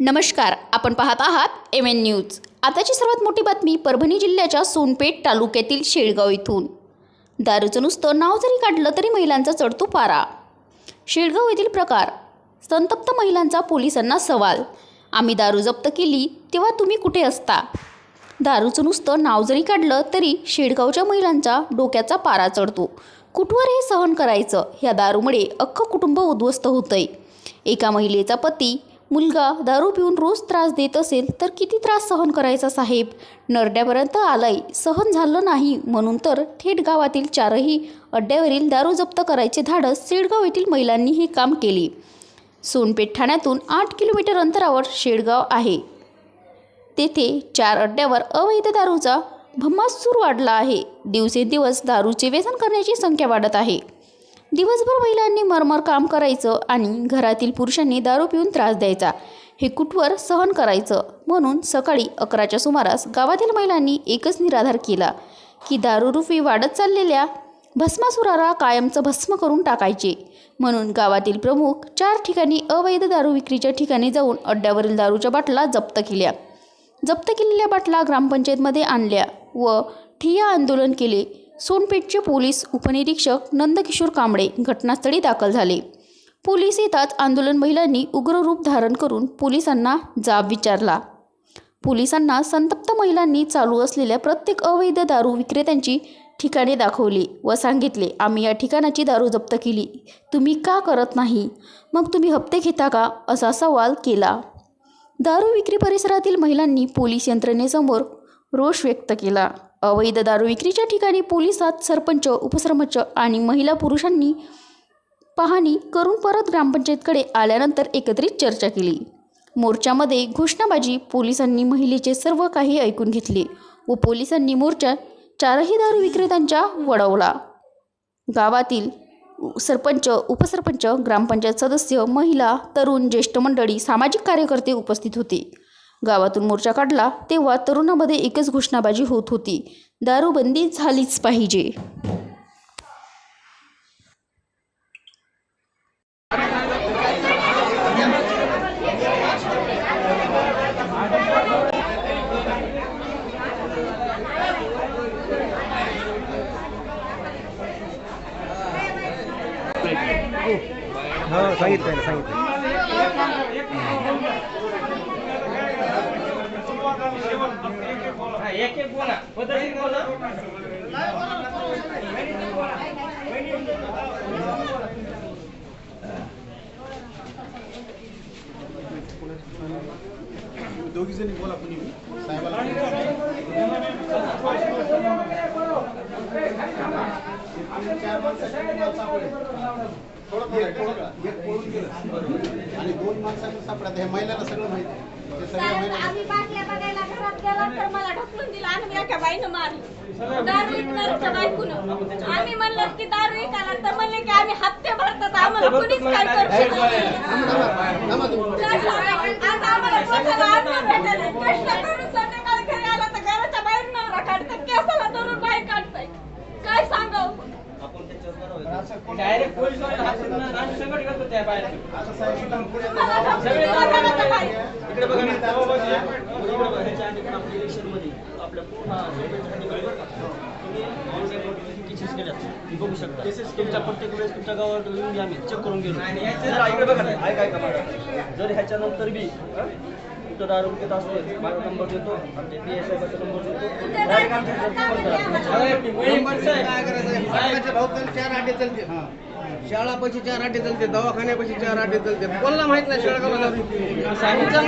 नमस्कार आपण पाहत आहात एम एन न्यूज आताची सर्वात मोठी बातमी परभणी जिल्ह्याच्या सोनपेठ तालुक्यातील शेळगाव इथून. दारूचं नुसतं नाव जरी काढलं तरी महिलांचा चढतो पारा. शेळगाव येथील प्रकार संतप्त महिलांचा पोलिसांना सवाल. आम्ही दारू जप्त केली तेव्हा तुम्ही कुठे असता? दारूचं नुसतं नाव जरी काढलं तरी शेडगावच्या महिलांचा डोक्याचा पारा चढतो. कुठवर हे सहन करायचं? ह्या दारूमुळे अख्खं कुटुंब उद्ध्वस्त होतंय. एका महिलेचा पती मुलगा दारू पिऊन रोज त्रास देत असेल तर किती त्रास सहन करायचा साहेब? नरड्यापर्यंत आलाय. सहन झालं नाही म्हणून तर थेट गावातील चारही अड्ड्यावरील दारू जप्त करायचे धाडस शेडगाव येथील महिलांनी हे काम केले. सोनपेठ ठाण्यातून आठ किलोमीटर अंतरावर शेडगाव आहे. तेथे चार अड्ड्यावर अवैध दारूचा भम्मासूर वाढला आहे. दिवसेंदिवस दारूचे व्यसन करण्याची संख्या वाढत आहे. दिवसभर महिलांनी मरमर काम करायचं आणि घरातील पुरुषांनी दारू पिऊन त्रास द्यायचा. हे कुठवर सहन करायचं? म्हणून सकाळी अकराच्या सुमारास गावातील महिलांनी एकच निराधार केला की दारूरूपी वाढत चाललेल्या भस्मासुराला कायमचं भस्म करून टाकायचे. म्हणून गावातील प्रमुख चार ठिकाणी अवैध दारू विक्रीच्या ठिकाणी जाऊन अड्ड्यावरील दारूच्या बाटला जप्त केल्या. जप्त केलेल्या बाटला ग्रामपंचायतमध्ये आणल्या व ठिय्या आंदोलन केले. सोनपेठचे पोलीस उपनिरीक्षक नंदकिशोर कांबळे घटनास्थळी दाखल झाले. पोलीस येताच आंदोलन महिलांनी उग्र रूप धारण करून पोलिसांना जाब विचारला. पोलिसांना संतप्त महिलांनी चालू असलेल्या प्रत्येक अवैध दारू विक्रेत्यांची ठिकाणे दाखवली व सांगितले आम्ही या ठिकाणाची दारू जप्त केली. तुम्ही का करत नाही? मग तुम्ही हप्ते घेता का? असा सवाल केला. दारू विक्री परिसरातील महिलांनी पोलीस यंत्रणेसमोर रोष व्यक्त केला. अवैध दारू विक्रीच्या ठिकाणी पोलिसात सरपंच उपसरपंच आणि महिला पुरुषांनी पाहणी करून परत ग्रामपंचायतकडे आल्यानंतर एकत्रित चर्चा केली. मोर्चामध्ये घोषणाबाजी पोलिसांनी महिलेचे सर्व काही ऐकून घेतले व पोलिसांनी मोर्चा चारही दारू विक्रेत्यांच्या वळवला गावातील सरपंच उपसरपंच ग्रामपंचायत सदस्य महिला तरुण ज्येष्ठ मंडळी सामाजिक कार्यकर्ते उपस्थित होते. गावातून मोर्चा काढला तेव्हा तरुणामध्ये एकच घोषणाबाजी होत होती. दारूबंदी झालीच पाहिजे. हो, सांगितलं सांगितलं. एक एक बोला. पद्धतशीर बोला. दोघी जणी बोला कुणी. साहेबाला. आणि दोन माणसांना सापडत हे महिलाला सगळं माहिती आहे. ते सगळ्या साहेब, महिला आम्ही बाटल्या बघायला घरात गेलो तर मला ढकलून दिलं. आणि मी एका बाईनं मारली. दारू विकणाऱ्याच्या बायकोनं. आम्ही म्हणलं की दारू विकायला. तर म्हणले की आम्ही हप्ते भरतात. आम्हाला कुणीच काय करू शकत नाही. आज आम्हाला अन्न आपल्या तुम्ही बघू शकता तुमच्या प्रत्येक वेळेस तुमच्या गावात येऊन आम्ही चेक करून गेलो जर बघा जर ह्याच्यानंतर बी कुठं दारू विकत असतो माझा नंबर देतो पी एस आयचा नंबर देतो डायरेक्ट आमच्या फोन करा. चार आठे चालते शाळा पैसे चार आठे चालते दवाखान्यापाशी चार आठे चालते. कोणाला माहीत नाही शाळा सांगितलं